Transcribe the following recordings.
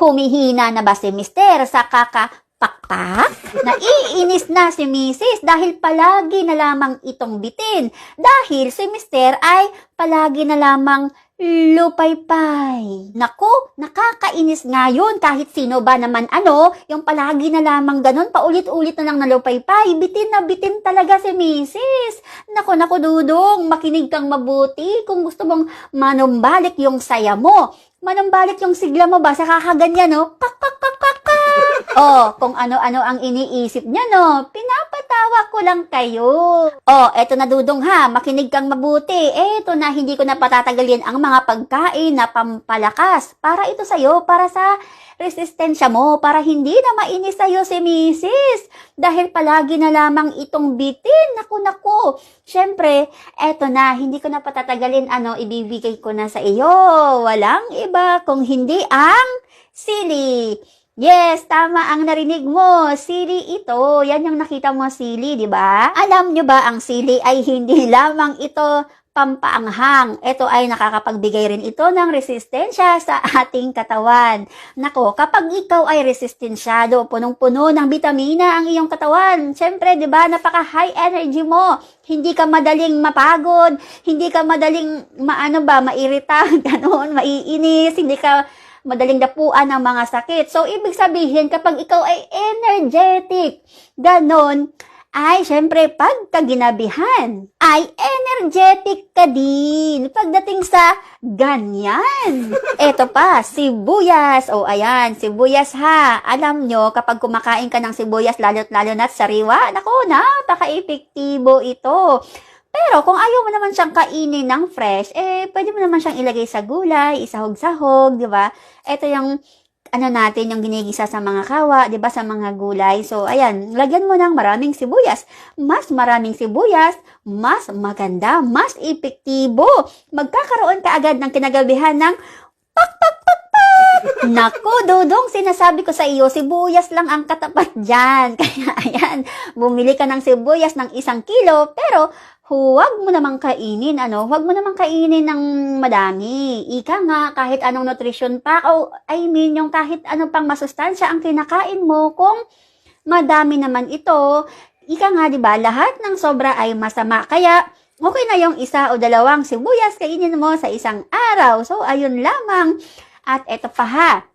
Humihina na ba si Mister sa kakapakpak? Naiinis na si Mrs. dahil palagi na lamang itong bitin. Dahil si Mister ay palagi na lamang lupaypay. Naku, nakakainis nga yun kahit sino ba naman ano, yung palagi na lamang ganun, paulit-ulit na lang na lupaypay. Bitin na bitin talaga si Mrs. Naku, naku, dudong, makinig kang mabuti kung gusto mong manumbalik yung saya mo. Manumbalik yung sigla mo ba sa kakaganyan, no? Pak, pak, pak, pak, pak. Oh, kung ano-ano ang iniisip niya, no? Pinapatawa ko lang kayo. Oh, eto na dudong ha, makinig kang mabuti. Eto na, hindi ko na patatagalin ang mga pagkain na pampalakas. Para ito sa'yo, para sa resistensya mo, para hindi na mainis sa'yo si Mrs. Dahil palagi na lamang itong bitin. Naku, naku. Siyempre, eto na, hindi ko na patatagalin ano, ibibigay ko na sa iyo. Walang iba kung hindi ang sili. Yes, tama ang narinig mo. Sili ito. Yan yung nakita mo sili, di ba? Alam nyo ba ang sili ay hindi lamang ito pampaanghang. Ito ay nakakapagbigay rin ito ng resistensya sa ating katawan. Nako, kapag ikaw ay resistensyado, punong-puno ng bitamina ang iyong katawan, syempre, di ba, napaka-high energy mo. Hindi ka madaling mapagod, hindi ka madaling, maano ba, mairita, ganun, maiinis, hindi ka madaling dapuan ng mga sakit. So, ibig sabihin, kapag ikaw ay energetic, ganon, ay, syempre, pagka ginabihan, ay energetic ka din. Pagdating sa ganyan. Eto pa, sibuyas. O, ayan, sibuyas ha. Alam nyo, kapag kumakain ka ng sibuyas, lalo't lalo na't sariwa, naku, napaka-epektibo ito. Pero kung ayaw mo naman siyang kainin ng fresh, eh, pwede mo naman siyang ilagay sa gulay, isahog-sahog, di ba? Ito yung, ano natin, yung ginigisa sa mga kawa, di ba, sa mga gulay. So, ayan, lagyan mo ng maraming sibuyas. Mas maraming sibuyas, mas maganda, mas epektibo. Magkakaroon ka agad ng kinagabihan ng pak, pak, pak, pak. Naku, Dudong, sinasabi ko sa iyo, sibuyas lang ang katapat dyan. Kaya, ayan, bumili ka ng sibuyas ng isang kilo, pero huwag mo namang kainin, ano, huwag mo namang kainin ng madami. Ika nga, kahit anong nutrition pa, o I mean, yung kahit anong pang masustansya ang kinakain mo, kung madami naman ito, ika nga, di ba, lahat ng sobra ay masama. Kaya, okay na yung isa o dalawang sibuyas, kainin mo sa isang araw. So, ayun lamang. At eto pa ha,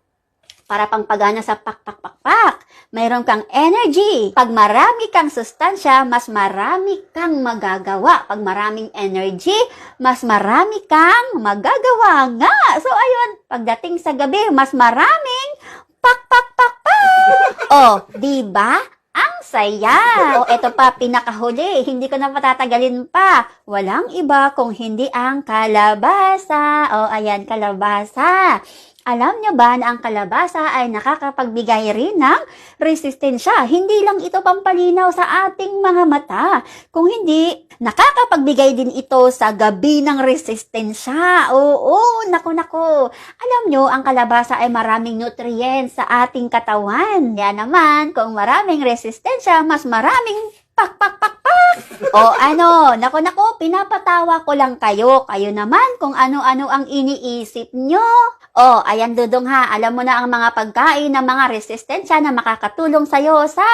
para pang pagana sa pak, pak, pak, pak. Mayroon kang energy. Pag marami kang sustansya, mas marami kang magagawa. Pag maraming energy, mas marami kang magagawa nga. So, ayun, pagdating sa gabi, mas maraming pak, pak, pak, pak. Oh, di ba? Ang saya! O, eto pa, pinakahuli. Hindi ko na patatagalin pa. Walang iba kung hindi ang kalabasa. O, ayan, kalabasa. Alam niyo ba na ang kalabasa ay nakakapagbigay rin ng resistensya? Hindi lang ito pampalinaw sa ating mga mata. Kung hindi, nakakapagbigay din ito sa gabi ng resistensya. Oo, naku naku. Alam niyo, ang kalabasa ay maraming nutrients sa ating katawan. Kaya naman, kung maraming resistensya, mas maraming pak pak pak pak. O ano, nako nako, pinapatawa ko lang kayo. Kayo naman kung ano-ano ang iniisip nyo. O, ayan dudong ha, alam mo na ang mga pagkain ng mga resistensya na makakatulong sa'yo sa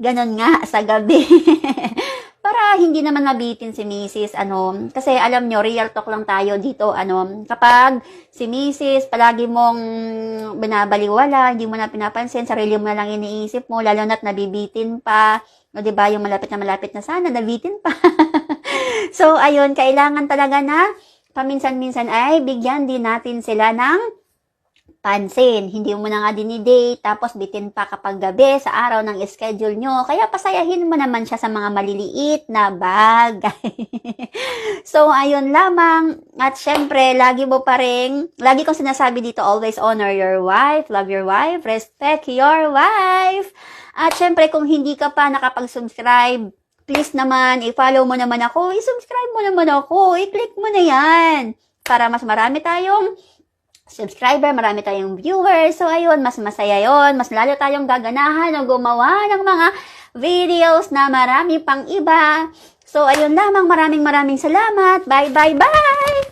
ganun nga sa gabi. Para hindi naman mabitin si Mrs. ano, kasi alam nyo, real talk lang tayo dito, ano, kapag si Mrs. palagi mong binabaliwala, hindi mo na pinapansin, sarili mo na lang iniisip mo, lalo na't nabibitin pa, o, di ba, yung malapit na malapit na sana, nabitin pa. so, ayun, kailangan talaga na paminsan-minsan ay bigyan din natin sila ng pansin. Hindi mo na nga dinidate, tapos bitin pa kapag gabi sa araw ng schedule nyo. Kaya pasayahin mo naman siya sa mga maliliit na bagay. so, ayun lamang. At syempre, lagi mo pa rin, lagi kong sinasabi dito, always honor your wife, love your wife, respect your wife. At syempre, kung hindi ka pa nakapag-subscribe, please naman, i-follow mo naman ako, i-subscribe mo naman ako, i-click mo na yan. Para mas marami tayong subscriber, marami tayong viewers. So, ayun, mas masaya yon Mas lalo tayong gaganahan o gumawa ng mga videos na marami pang iba. So, ayun lamang, maraming maraming salamat. Bye, bye, bye!